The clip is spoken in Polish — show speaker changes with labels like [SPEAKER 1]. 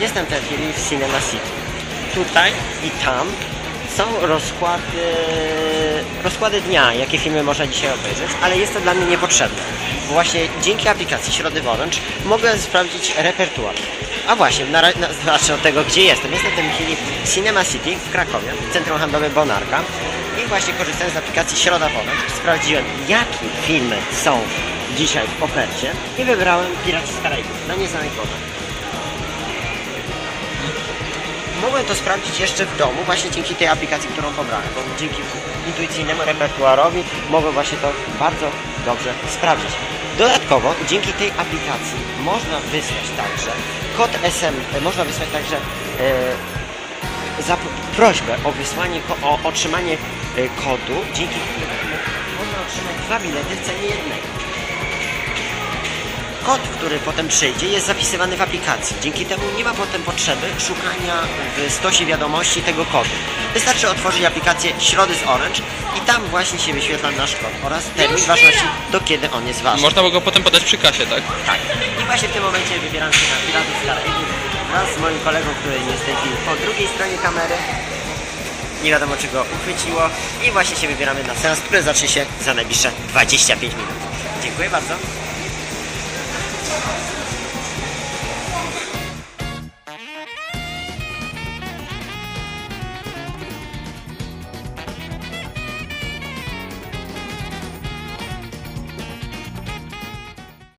[SPEAKER 1] Jestem w chwili w Cinema City. Tutaj i tam są rozkłady, rozkłady dnia, jakie filmy można dzisiaj obejrzeć, ale jest to dla mnie niepotrzebne. Właśnie dzięki aplikacji Środy w Orange mogę sprawdzić repertuar. A właśnie, na, na, zacznę od tego, gdzie jestem. Jestem w tej chwili w Cinema City w Krakowie, centrum handlowe Bonarka. I właśnie korzystając z aplikacji Środa w Orange, sprawdziłem, jakie filmy są dzisiaj w ofercie i wybrałem Piraci z Karaibów na nieznanych wodach. Mogłem to sprawdzić jeszcze w domu właśnie dzięki tej aplikacji, którą pobrałem, bo dzięki intuicyjnemu repertuarowi mogłem właśnie to bardzo dobrze sprawdzić. Dodatkowo dzięki tej aplikacji można wysłać także kod SM, e, można wysłać także e, prośbę o wysłanie, o otrzymanie e, kodu, dzięki któremu można otrzymać dwa bilety w cenie jednego. Kod, który potem przyjdzie, jest zapisywany w aplikacji. Dzięki temu nie ma potem potrzeby szukania w stosie wiadomości tego kodu. Wystarczy otworzyć aplikację Środy z Orange i tam właśnie się wyświetla nasz kod oraz termin ważności, do kiedy on jest ważny.
[SPEAKER 2] Można go potem podać przy kasie, tak?
[SPEAKER 1] Tak. I właśnie w tym momencie wybieram się na Piratów z Karaibów wraz z moim kolegą, który jest w tej chwili po drugiej stronie kamery. Nie wiadomo czy go uchwyciło. I właśnie się wybieramy na seans, który zacznie się za najbliższe 25 minut. Dziękuję bardzo.